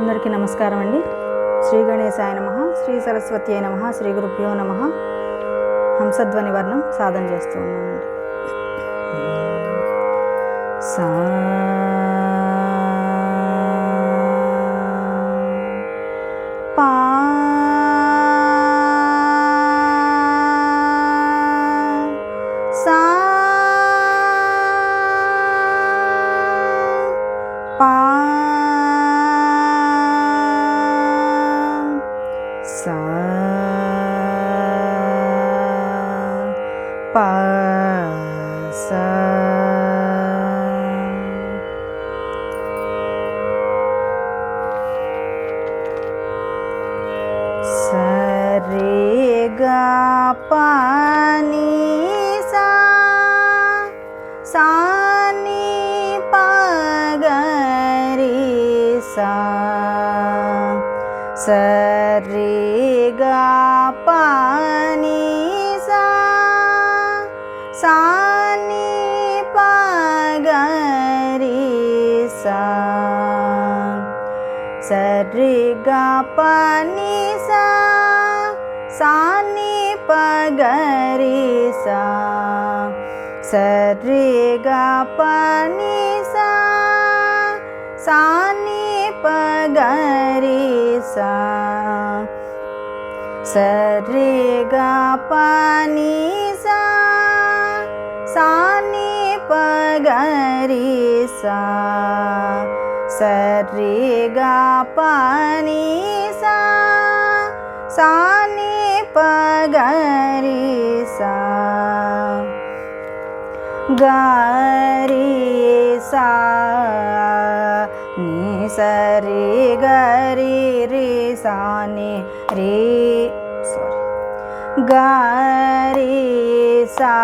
అందరికీ నమస్కారం అండి. శ్రీ గణేశాయ నమ శ్రీ సరస్వతి నమ శ్రీ గురుభ్యో నమ. హంసధ్వని వర్ణం సాధన చేస్తూ ఉన్నానండి. సా पनि सा सी पगरी स। गीसा स। रे गा पनिीसा सी पगरि सा। रे गा पनिसा सी पगरि सा। गिसा सरि गरि सी रि गी सा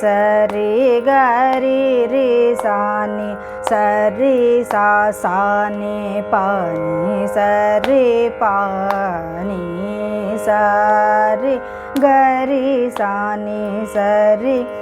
सरे गरि सरे सा साने पानि सरे पानि सरे गि सी सरे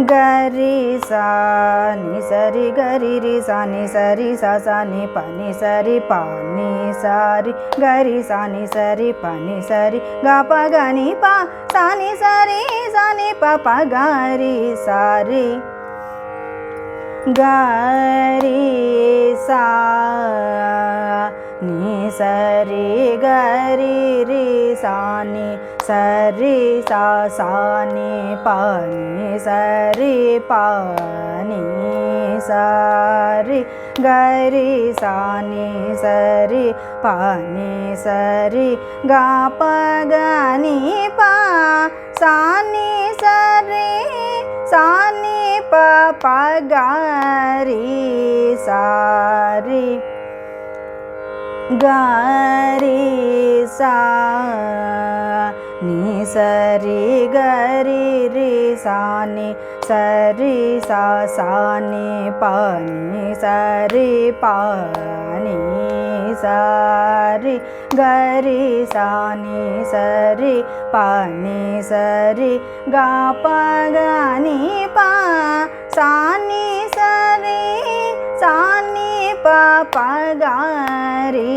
గరి సా ని సరి గరి రి సా ని సరి సా సా ని పని సరి పాని సారి గరి సా ని సరి పని సరి గా పగని పా సాని సరి సా ని ప ప గరి సారి. గరి సా ని సరి గరి రి సా ని सरि सा सानि पानि सरि पानि सी गि सानि सरि पानि सरि गा प गी पा सानि सरि सानि प गी सि गि सा निी सरि गरि रि सानि सरि सा सानि पानि सरि पानि सी गरि सानि सरि पानि सरि गा प पा सानि सरि सानि सी परि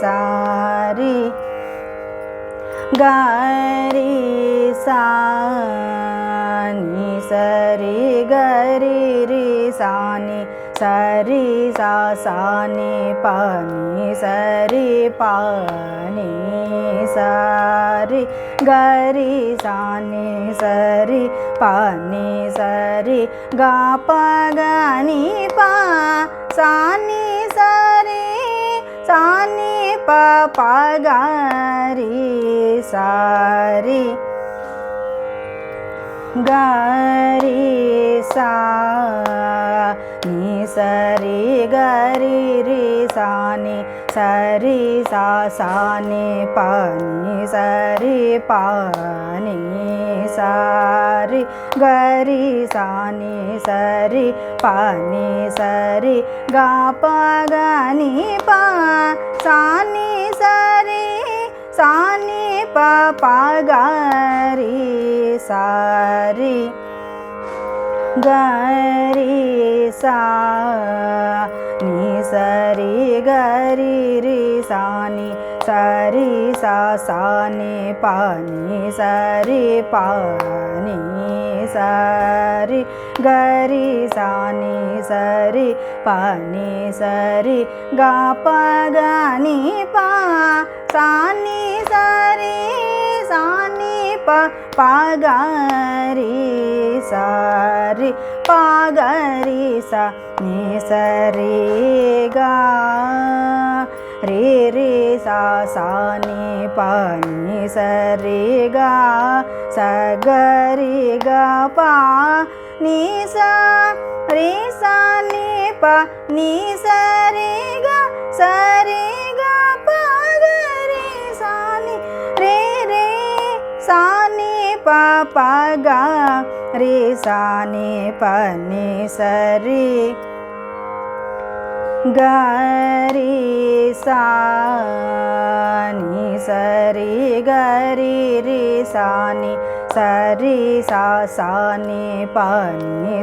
सारि गी सी सरि गरि रि सानि सरि सा सानि पानि सरि पानि सरि गरि सानि सरि पानि सरि गा प पा सानि सरि सी पपा गी सी गी सरि गरि रि सानि सरि सा सानि पानि सरि पानि। सारि गरि सानि सरि पानि सरि गा पगनि पा सानि सी पपा गी सारि गरि सा नि सरि गरि रि सी सरि सा सी पनि सरि पानि सरि गरि सानि सरि पानि सरि गा पगनि पा सानि सरि सी पगरि सि पगरि नि सरि गा। రే రే సా సా ని ప ని పా నీ సా రే సా ని పా నీ సరి గా సరి గా ప రే రే సా పా పగా రే సా పని ప సరి గరి సాని సరి గరి రి సా సరి సా సా ని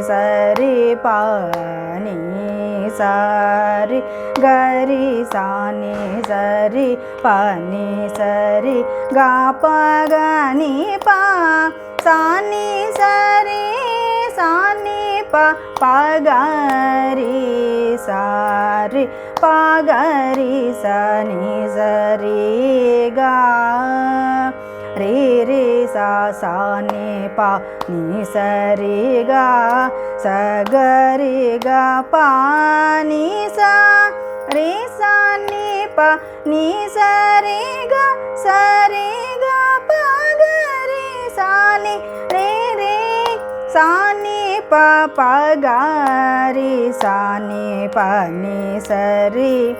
సరి ప ని సరి గరి సాని సరి ప సరి గా పగని పా సాని సరి సాని ప పగరి సా సారి ప గ రి సరి గా రే రే సా సా ని ప నీ సరిగా. సగరిగా స గ రి గ ప ని సా. రే సా ని ప ని సరి గా సరి గా ప सी पापा गारि सी पी सरि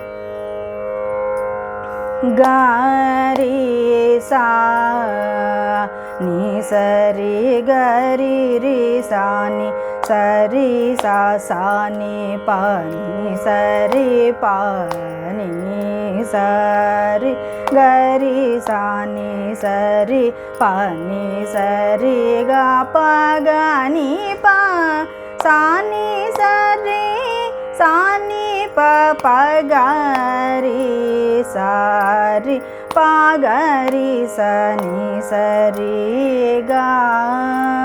गी सरि गरि सी सरि सा पी सरि पा। सरि गरि सानि सरि पानि सरि गा पगनि पा सानि सरि सानि पगरि सारि पगरि सनि सरि गा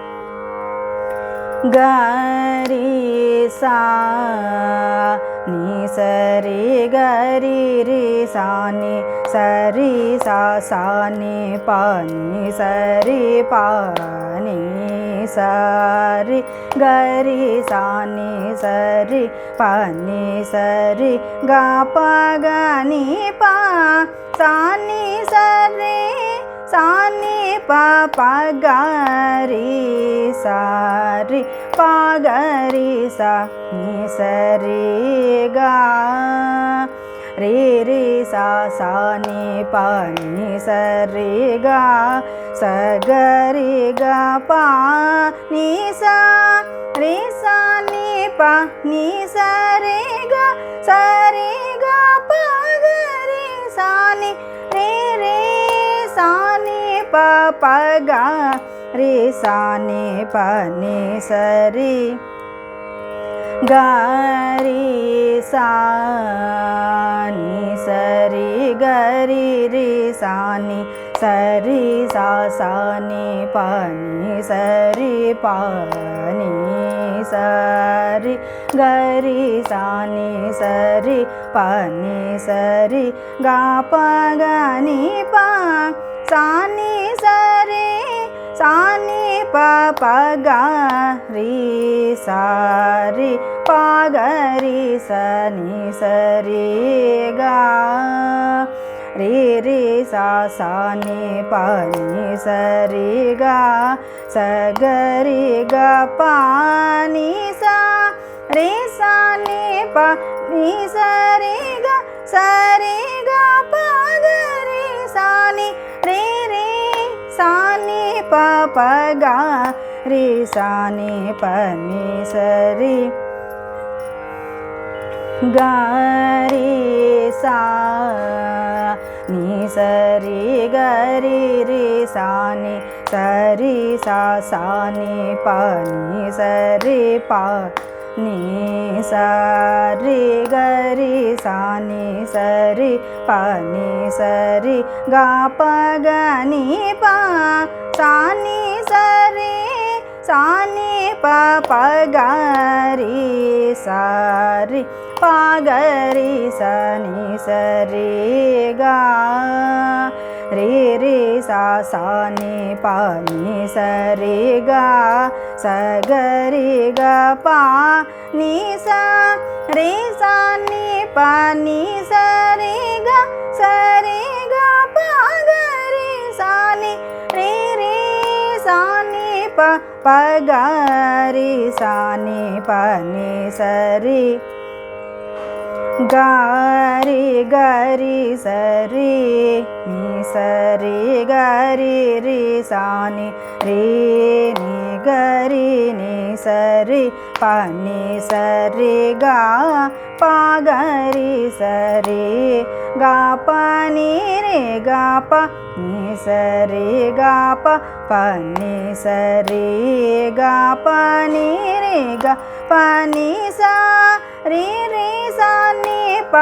గరి సా నీ సరి గరి రి సాని సరి సా సాని ని సరి ప ని సరి గరి సాని సరి ప సరి గా పగని పా సాని సరి సాని ప ప సా ని సరి గా రి రి సా సా ని ప ని సరి గా స గ రి గ ప ని సా రి సా ని ప ని సరి గా సరి గా ప గ రి సా ని రి రి సా ని ప ప గ రి సా ని ప ని సరి. గరి సా ని సరి గరి రి సా ని సరి సా సా ని ప ని సరి ప ని సరి గరి సా ని సరి ప ని సరి. గా ప గ ని ప సా ని సరి సా ని ప ప గ రి సారి పాగరి సని సరి గా రి రి సా సా ని ప सानि सरे सानि पगा रि पगरि सी सरिगा सा शी पी सरे ग। पानि सा। रि पी सरे गरे ग पागरि रे रे सी पा गी सी पीसरि रे सा गरि सरि सा सी पनि सरि पा नि गरि सनि सरि प निरि गा पगनि पा सनि सरि शनि पगरि सि पगरि सनिी सरि गा रे रे सा सा ने पानि स रे गा स ग रे ग पा नि गरि रे सा नि पा नि स रे ग स रे ग पा ग रे सा नि रे रे सा नि प प ग रे सा नि प गी पनि रे गारी गरि सरि సరి గరి సరి రి సాని రి ని గరి ని సరి పని సరి గా ప సరి గా పని రే గా ప ని సరి గా ప పని సరి గా పని రే గా పని సా రి రి సా ని ప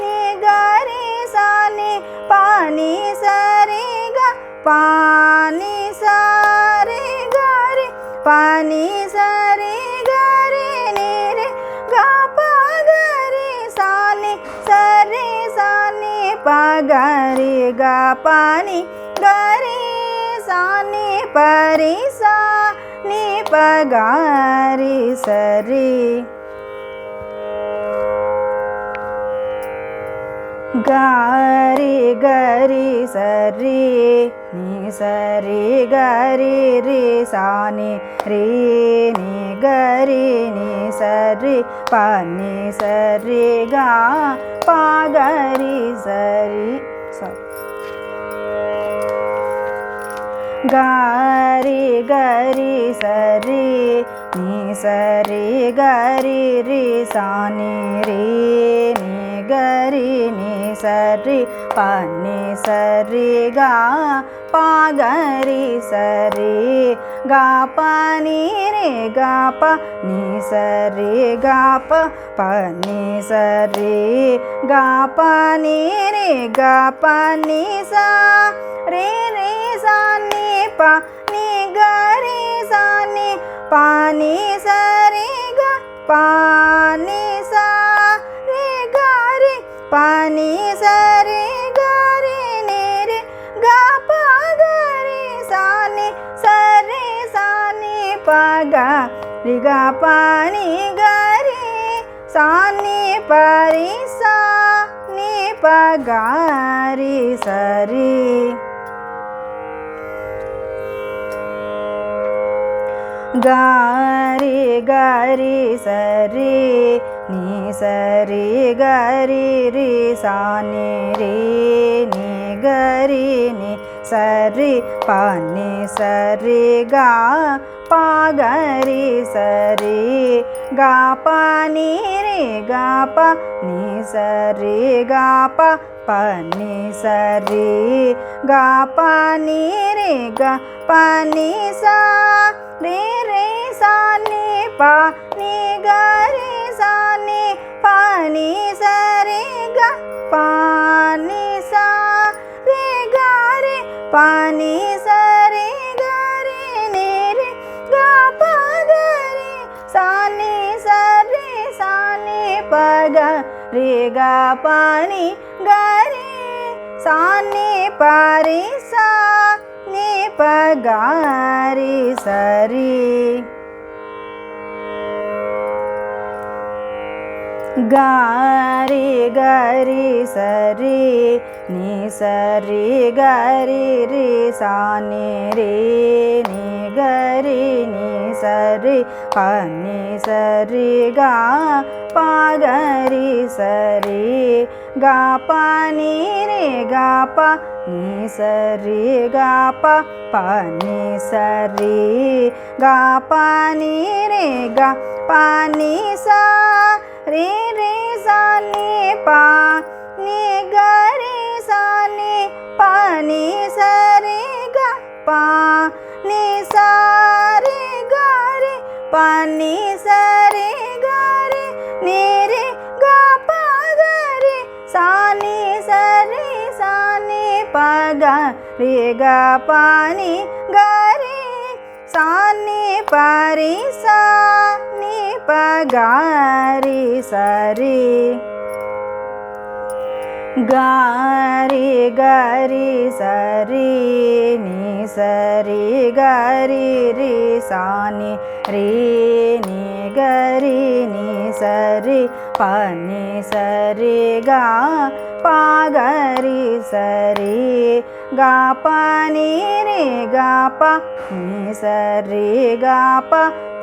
ని గరి सानी पानी सरेगा, पानी सारे गारे पानी सारे गारे नेरे गा पा गरे साने, सरे साने पा गरे गा पानी गरे साने, परे सा ने पगारे सरे। गारि गरि सरि नि सरि गरि रि सानि रि नि गरि नि सरि पी सरि गा पा गरि गरि गरि रि सानि रि नि ని గరి ని సరి పని సరిగా పాగరి సరి సారీ గారి గరి సరి. సరి గరి రి సరి ప ని సరి గా ప రే గా ప ని సరి గా ప ప సరి. గా ప రే గా ప సా రే రే సా నీ ప నీ గరి సా నీ ప సరిగా సరి సా రి ప ని సరి గ రి ని రి గ ప గ రి సా ని సరి సా ని ప గ రి గ ప ని గ రి సా ని ప రి సా ని ప గ రి సరి గారి గరి సరి ని సరి గరి రి సాని రి ని గరి ని సరి ప ని సరి గా ప గరి సరి గా ప ని రే గా ప ని సరి గా ప ప ని సరి గా ప ని రే గా ప ని సా రే రే సా ని ప ని గ రే सी पानि सरे ग पानि सा रे गे पानि सरगरि रे गा प गरि सी सरि सी पग रे गा पानि गरि सी पारि सा नी पगारी सरि। गारि गरि सरि नि सरि गरि रि सा नि शरि नि गरि नि सरि पनि सरि गा पागरि सरि गा पनि रे गा प नि सरि गा प पनि सरि गा पनि रे गा पनि सा రే సా ని పా ని గ రే సా ని పా ని స రే గ పా ని సా రే గ రే పా ని స రే గ రే ని రే గ పా గ सी पारी सी पगारी सरि। गी गरि सरि नि गरि सीरि नि सरि पी सरि गा प गरि స రే గారి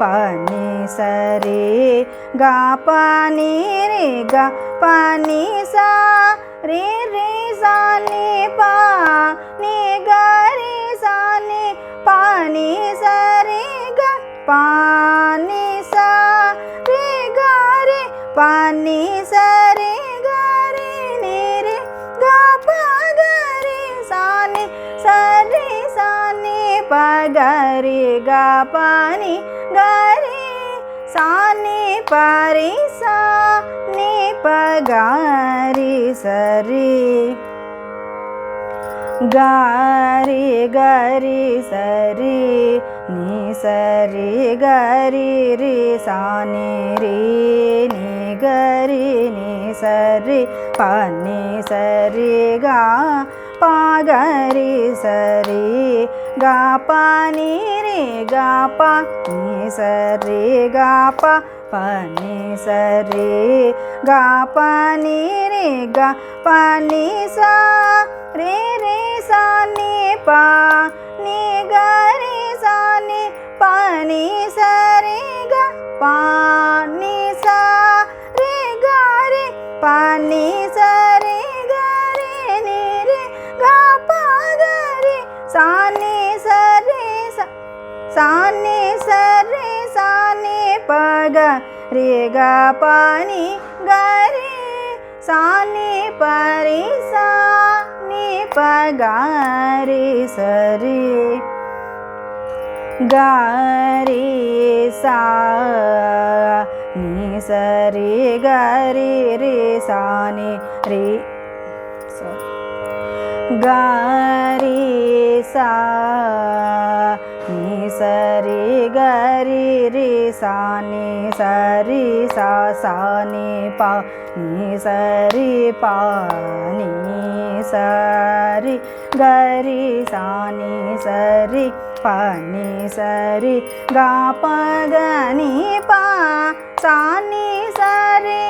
గరి సరి ని సరి గరి రి సాని రే ని గరి ని సరి పని సరి గా పాగరి సరి గా పని రే గా ప ని సరి గా ప పని సరి గా పని రే గా పని ी सरी सी प गरि गा पनि गी सनि पारि सा नि पगारीरि गरि गरि नि गरि नि निरि पनि सरि गा పాగరి సరి గా పని రే గా ప సరి గా ప పని సరి గా పని రే గా పని సా రే రే సా నీ పా నీ గరి సా నీ పని సరి గా రే పా ని సా రే గారి పని పా साने सरि साने पग रे गा पानि गरे। साने परि साने पग रे गारे सा नि सरे गरे रे साने रे। गारि सा సరి గరి రి సాని సరి సా సా పా నీ సరి పాని సరి గరి సాని సరి పా సరి గా పగని పా సాని సరి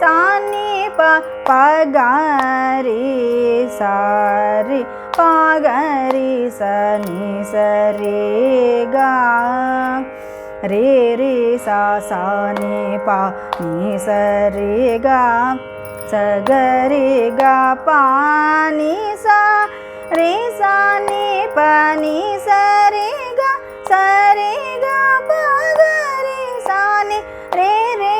సాని ప పగారి సారి పాగరి సని రి రే గా రే రే సా సా ని పా ని స రే గా స గా ప సా రే సా ని పని ని స రే గా స రే గా ప రే సా ని రే రే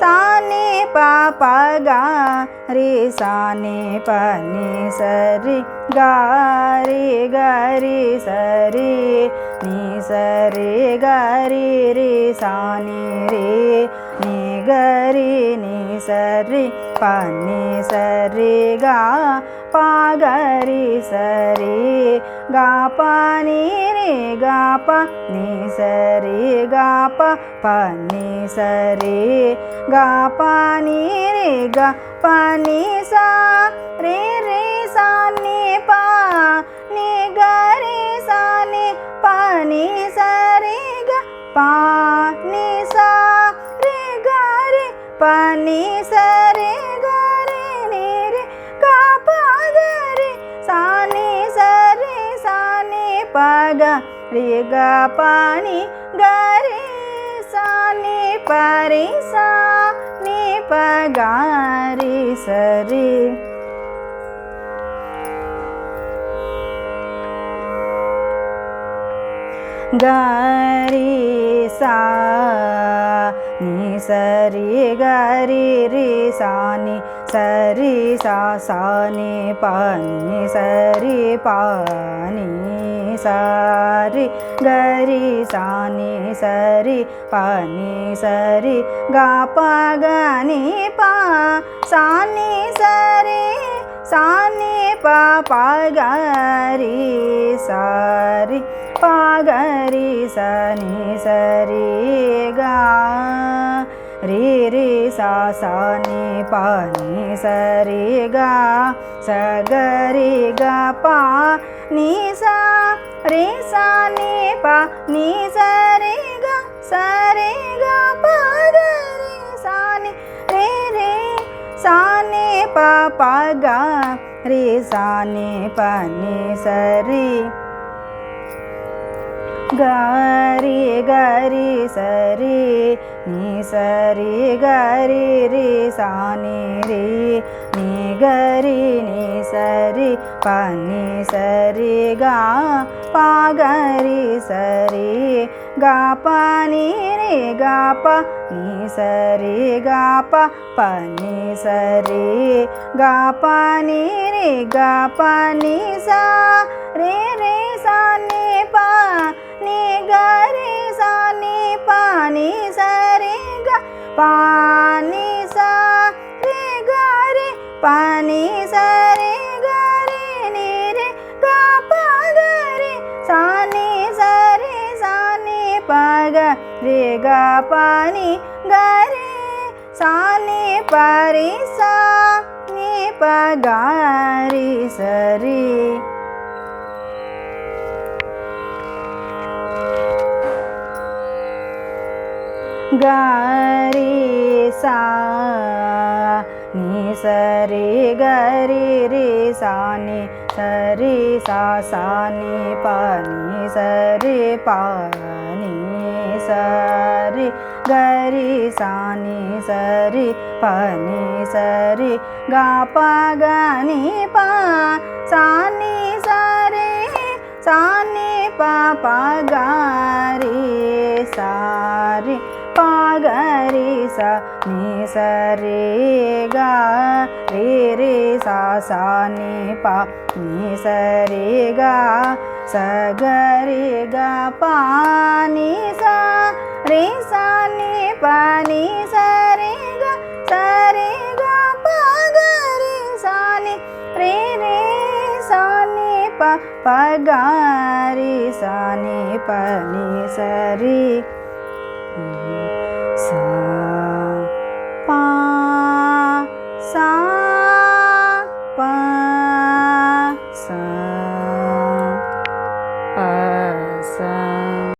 సా ని ప ప గ. రే సా ని ప ని గారి రి సరి నీ సరి రి రి ని రే గ రి రి సా ని రే ని గ రి ని పని రి ప ని స గా ప గ రి గా ప ని సరి గా ప ని స గా పని ప ని స రి గా రే सी पा नि गरि सी पी सरि गा नि गरे पनी गरि निरे क प गरे सी सरि सी पग रि गानि गरे सी पारी सा नि पगारी सरि గరి సా నీ సరి గరి రి సా ని సరి సా సా ని ప సరి ప సారి గరి సా ని సరి ప సరి గా ప గ ని ప సా ని సరి సా ని ప ప గ సారి పగరి సని రి స ని సరి గా రి రి సా సా ని సరి గా స గ పా నీ సా రి సా నీ పా నీ సరి గ సరి గ ప గ రి సా ని రి రి సా ని రి సా పని ప సరి గారి గరి సరి నీ సరి గరి రి సాని రి ని గరి నీ సరి పని సరి గా పాగరి సరి గా పని రే గా ప నీ సరి గా ప పని సరి గా పని రే గా పని సా రే రే సా पानी गरी सनी पानी सरी ग पानी सरी गरी पानी सरी गरी नि रे प गरी सानी सरी सानी पग रे ग पानी सा नि रे सा नि सरे गरे रे साने सरी सा साने पानी सरे पानी सरे गरी सानी सरी पानी सरी गा पा गानी पा सानी सरे साने पा पा गारी। స ని సరి గ రి రి సా సా ని ప ని సరి గ స గ రి గ ప సా రి సా ని ప ని సరి గ సరి గ ప గ రి సా ని రి రి సా ని ప ప గ రి సా ని ప ని సరి సా सा